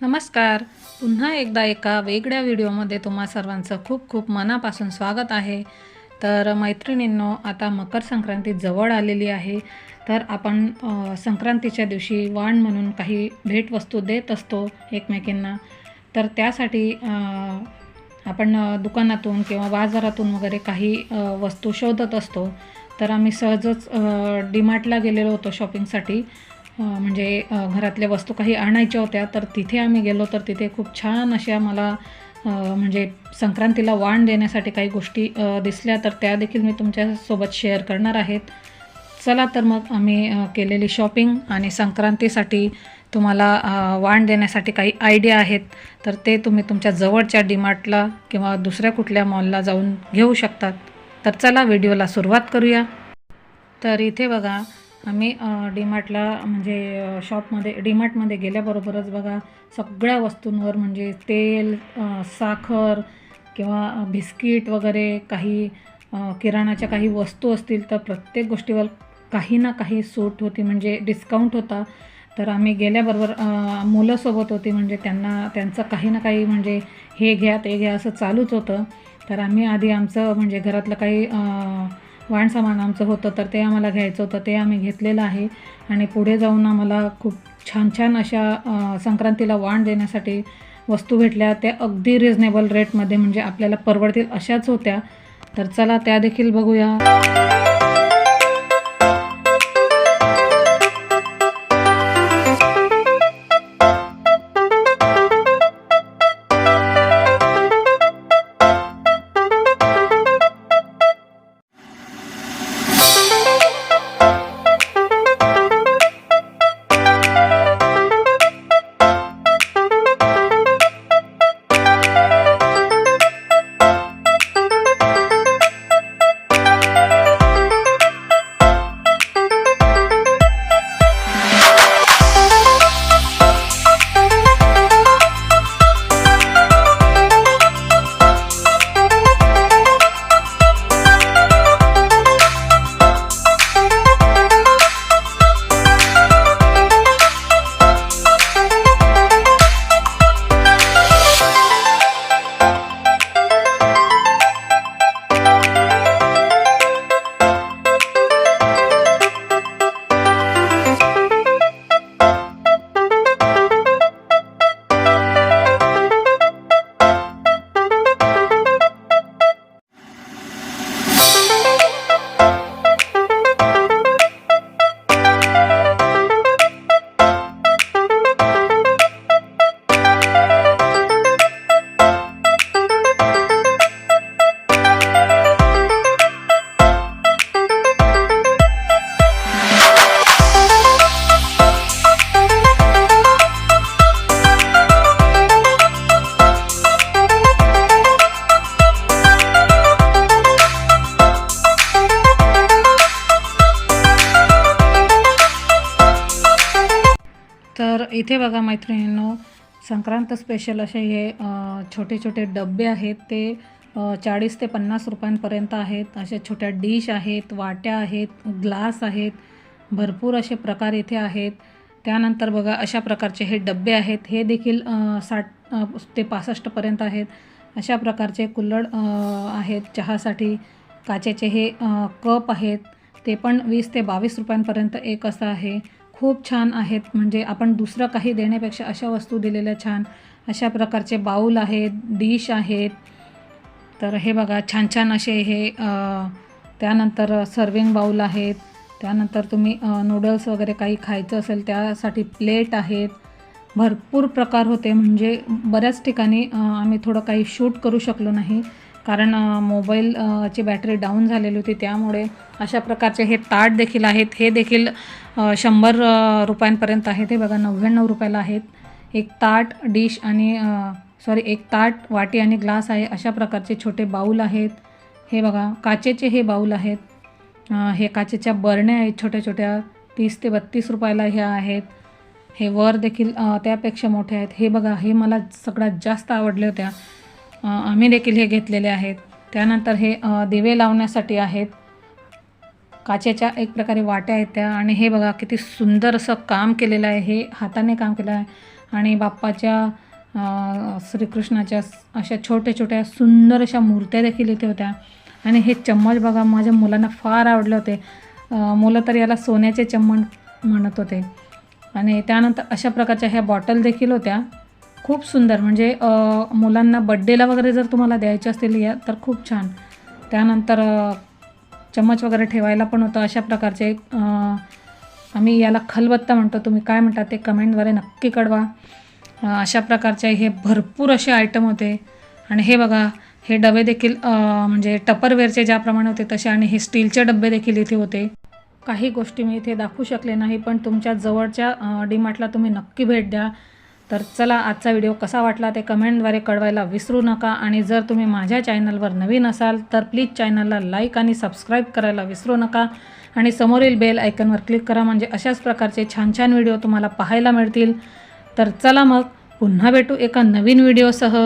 नमस्कार. पुन्हा एकदा एका वेगळ्या व्हिडिओमध्ये तुम्हा सर्वांचं खूप खूप मनापासून स्वागत आहे. तर मैत्रिणींनो आता मकर संक्रांती जवळ आलेली आहे. तर आपण संक्रांतीच्या दिवशी वाण म्हणून काही भेटवस्तू देत असतो एकमेकींना. तर त्यासाठी आपण दुकानातून किंवा बाजारातून वगैरे काही वस्तू शोधत असतो. तर आम्ही सहजच डीमार्टला गेलेलो होतो शॉपिंगसाठी. म्हणजे घरातल्या वस्तू काही आणायच्या होत्या तर तिथे आम्ही गेलो तर तिथे खूप छान अशा मला म्हणजे संक्रांतीला वाण देण्यासाठी काही गोष्टी दिसल्या तर त्या देखील मी तुमच्यासोबत शेअर करणार आहेत. चला तर मग आम्ही केलेली शॉपिंग आणि संक्रांतीसाठी तुम्हाला वाण देण्यासाठी काही आयडिया आहेत तर ते तुम्ही तुमच्या जवळच्या डीमार्टला किंवा दुसऱ्या कुठल्या मॉलला जाऊन घेऊ शकतात. तर चला व्हिडिओला सुरुवात करूया. तर इथे बघा आम्ही डीमार्टला म्हणजे शॉपमध्ये डीमार्टमध्ये गेल्याबरोबरच बघा सगळ्या वस्तूंवर म्हणजे तेल साखर किंवा बिस्किट वगैरे काही किराणाच्या काही वस्तू असतील तर प्रत्येक गोष्टीवर काही ना काही सूट होती म्हणजे डिस्काउंट होता. तर आम्ही गेल्याबरोबर मुलंसोबत होती म्हणजे त्यांना त्यांचं काही ना काही म्हणजे हे घ्या ते घ्या असं चालूच होतं. तर आम्ही आधी आमचं म्हणजे घरातलं काही वाण सामान आमचं होतं तर ते आम्हाला घ्यायचं होतं ते आम्ही घेतलेलं आहे. आणि पुढे जाऊन आम्हाला खूप छान छान अशा संक्रांतीला वाण देण्यासाठी वस्तू भेटल्या. त्या अगदी रिजनेबल रेटमध्ये म्हणजे आपल्याला परवडतील अशाच होत्या. तर चला त्या देखील बघूया. इथे बघा मैत्रिणींनो संक्रांत स्पेशल असे हे छोटे छोटे डबे आहेत. ते चाळीस ते पन्नास रुपयांपर्यंत आहेत. अशा छोट्या डिश आहेत वाट्या आहेत ग्लास आहेत. भरपूर असे प्रकार इथे आहेत. त्यानंतर बघा अशा प्रकारचे हे डबे आहेत. हे देखील साठ ते पासष्टपर्यंत आहेत. अशा प्रकारचे कुल्हड आहेत. चहासाठी काचेचे हे कप आहेत. ते पण वीस ते बावीस रुपयांपर्यंत एक असं आहे. खूप छान आहेत. म्हणजे आपण दुसरं काही देण्यापेक्षा अशा वस्तू दिलेल्या छान. अशा प्रकारचे बाऊल आहेत डिश आहेत. तर हे बघा छान छान असे हे त्यानंतर सर्विंग बाऊल आहेत. त्यानंतर तुम्ही नूडल्स वगैरे काही खायचं असेल त्यासाठी प्लेट आहेत. भरपूर प्रकार होते. म्हणजे बऱ्याच ठिकाणी आम्ही थोडं काही शूट करू शकलो नाही. कारण मोबाईल ची बॅटरी डाऊन झालेली होती. त्यामुळे अशा प्रकारचे हे ताट देखील आहेत. हे देखील शंभर रुपयांपर्यंत आहेत हे बघा नव्याण्णव रुपयाला आहेत. एक ताट डिश आणि सॉरी एक ताट वाटी आणि ग्लास आहे. अशा प्रकारचे छोटे बाऊल आहेत. हे बघा काचेचे हे बाऊल आहेत. हे काचेच्या बरण्या आहेत. छोट्या छोट्या तीस ते बत्तीस रुपयाला ह्या आहेत. हे वर देखील त्यापेक्षा मोठे आहेत. हे बघा हे मला सगळ्यात जास्त आवडले होत्या. आम्ही देखील हे घेतलेले आहेत. त्यानंतर हे दिवे लावण्यासाठी आहेत. काचेच्या एक प्रकारे वाट्या आहेत त्या आणि हे बघा किती सुंदर असं काम केलेलं आहे. हे हाताने काम केलं आहे. आणि बाप्पाच्या श्रीकृष्णाच्या अशा छोट्या छोट्या सुंदर अशा मूर्त्या देखील इथे होत्या. आणि हे चम्मच बघा माझ्या मुलांना फार आवडले होते. मुलं तर याला सोन्याचे चम्मच म्हणत होते. आणि त्यानंतर अशा प्रकारच्या ह्या बॉटल देखील होत्या. खूप सुंदर. म्हणजे मुलांना बड्डेला वगैरे जर तुम्हाला द्यायचे असतील या तर खूप छान. त्यानंतर चम्मच वगैरे ठेवायला पण होतं अशा प्रकारचे. आम्ही याला खलबत्ता म्हणतो. तुम्ही काय म्हणता ते कमेंटद्वारे नक्की कळवा. अशा प्रकारचे हे भरपूर असे आयटम होते. आणि हे बघा हे डबे देखील म्हणजे टपरवेअरचे ज्याप्रमाणे होते तसे आणि हे स्टीलचे डबे देखील इथे होते. काही गोष्टी मी इथे दाखवू शकले नाही पण तुमच्या जवळच्या डीमार्टला तुम्ही नक्की भेट द्या. तर चला आजचा व्हिडिओ कसा वाटला ते कमेंटद्वारे कळवायला विसरू नका. आणि जर तुम्ही माझ्या चॅनलवर नवीन असाल तर प्लीज चॅनलला लाईक आणि सबस्क्राईब करायला विसरू नका. आणि समोरील बेल आयकनवर क्लिक करा म्हणजे अशाच प्रकारचे छान छान व्हिडिओ तुम्हाला पाहायला मिळतील. तर चला मग पुन्हा भेटू एका नवीन व्हिडिओसह.